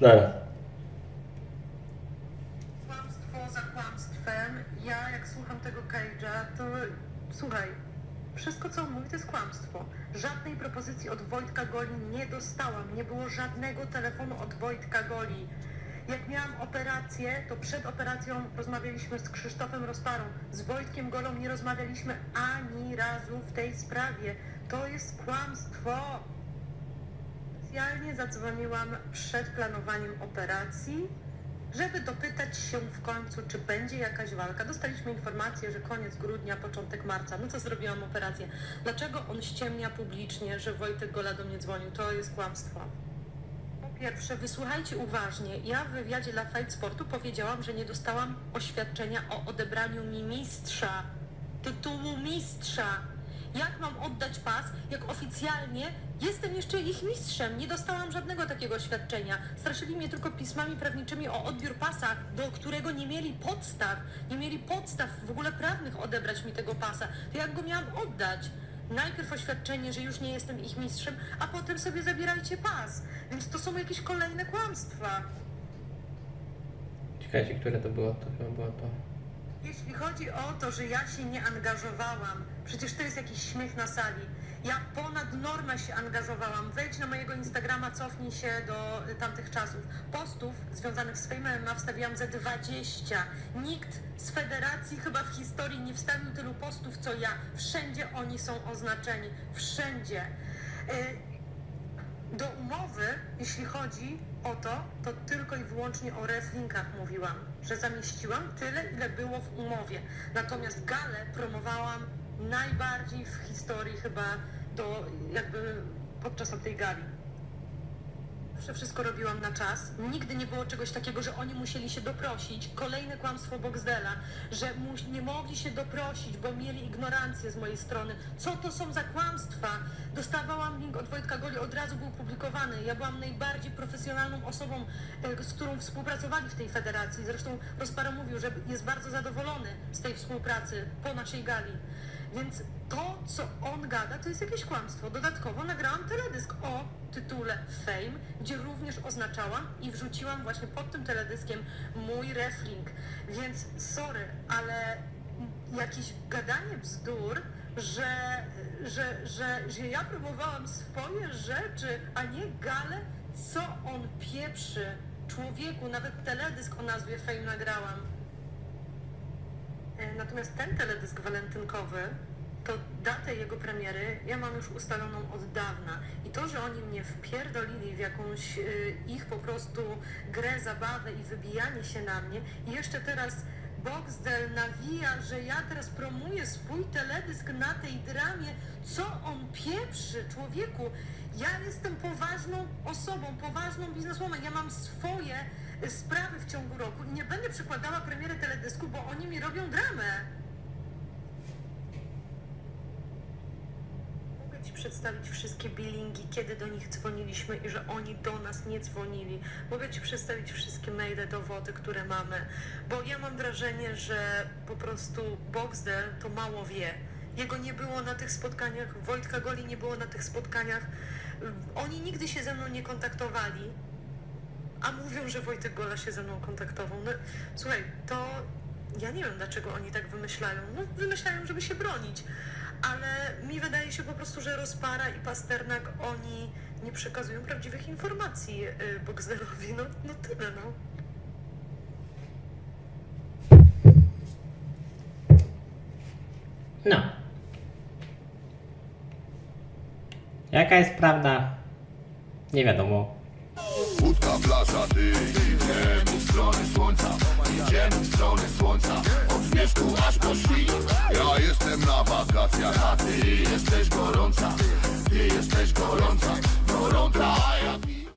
Dobra. Kłamstwo za kłamstwem. Ja jak słucham tego Cage'a, to słuchaj, wszystko co on mówi to jest kłamstwo. Żadnej propozycji od Wojtka Goli nie dostałam. Nie było żadnego telefonu od Wojtka Goli. Jak miałam operację, to przed operacją rozmawialiśmy z Krzysztofem Rozparą. Z Wojtkiem Golą nie rozmawialiśmy ani razu w tej sprawie. To jest kłamstwo. Specjalnie zadzwoniłam przed planowaniem operacji, żeby dopytać się w końcu, czy będzie jakaś walka. Dostaliśmy informację, że koniec grudnia, początek marca. No to zrobiłam operację. Dlaczego on ściemnia publicznie, że Wojtek Gola do mnie dzwonił? To jest kłamstwo. Po pierwsze, wysłuchajcie uważnie. Ja w wywiadzie dla Fight Sportu powiedziałam, że nie dostałam oświadczenia o odebraniu mi mistrza. Tytułu mistrza. Jak mam oddać pas, jak oficjalnie jestem jeszcze ich mistrzem? Nie dostałam żadnego takiego oświadczenia. Straszyli mnie tylko pismami prawniczymi o odbiór pasa, do którego nie mieli podstaw. Nie mieli podstaw w ogóle prawnych odebrać mi tego pasa. To jak go miałam oddać? Najpierw oświadczenie, że już nie jestem ich mistrzem, a potem sobie zabierajcie pas. Więc to są jakieś kolejne kłamstwa. Czekajcie, które to było? To chyba było to. Jeśli chodzi o to, że ja się nie angażowałam, przecież to jest jakiś śmiech na sali. Ja ponad normę się angażowałam. Wejdź na mojego Instagrama, cofnij się do y, tamtych czasów. Postów związanych z Fame MMA wstawiłam ze 20. Nikt z federacji chyba w historii nie wstawił tylu postów co ja. Wszędzie oni są oznaczeni. Wszędzie. Y, do umowy, jeśli chodzi o to, to tylko i wyłącznie o reflinkach mówiłam, że zamieściłam tyle, ile było w umowie. Natomiast galę promowałam najbardziej w historii chyba do jakby podczas tej gali. Zawsze wszystko robiłam na czas. Nigdy nie było czegoś takiego, że oni musieli się doprosić. Kolejne kłamstwo Boxdela, że nie mogli się doprosić, bo mieli ignorancję z mojej strony. Co to są za kłamstwa? Dostawałam link od Wojtka Goli, od razu był publikowany. Ja byłam najbardziej profesjonalną osobą, e, z którą współpracowali w tej federacji. Zresztą Rozpara mówił, że jest bardzo zadowolony z tej współpracy po naszej gali. Więc to, co on gada, to jest jakieś kłamstwo. Dodatkowo nagrałam teledysk o tytule Fame, gdzie również oznaczałam i wrzuciłam właśnie pod tym teledyskiem mój reflink. Więc sorry, ale jakieś gadanie bzdur, że, że, że, że ja próbowałam swoje rzeczy, a nie gale, co on pieprzy. Człowieku, nawet teledysk o nazwie Fame nagrałam. E, Natomiast ten teledysk walentynkowy, to datę jego premiery ja mam już ustaloną od dawna. I to, że oni mnie wpierdolili w jakąś y, ich po prostu grę, zabawę i wybijanie się na mnie i jeszcze teraz Boxdel nawija, że ja teraz promuję swój teledysk na tej dramie. Co on pieprzy, człowieku? Ja jestem poważną osobą, poważną bizneswoman. Ja mam swoje y, sprawy w ciągu roku i nie będę przykładała premiery teledysku, bo oni mi robią dramę. Ci przedstawić wszystkie billingi, kiedy do nich dzwoniliśmy i że oni do nas nie dzwonili. Mogę Ci przedstawić wszystkie maile, dowody, które mamy, bo ja mam wrażenie, że po prostu Boxdel to mało wie. Jego nie było na tych spotkaniach, Wojtka Goli nie było na tych spotkaniach. Oni nigdy się ze mną nie kontaktowali, a mówią, że Wojtek Gola się ze mną kontaktował. No, słuchaj, to ja nie wiem, dlaczego oni tak wymyślają. No, wymyślają, żeby się bronić. Ale mi wydaje się po prostu, że Rozpara i Pasternak, oni nie przekazują prawdziwych informacji yy. No, no tyle, no. No. Jaka jest prawda? Nie wiadomo. Łódka, plaża, ty w stronę słońca Idziemy w stronę słońca Od zmierzchu aż po świt. Ja jestem na wakacjach A ty jesteś gorąca Ty jesteś gorąca Gorąca, a ja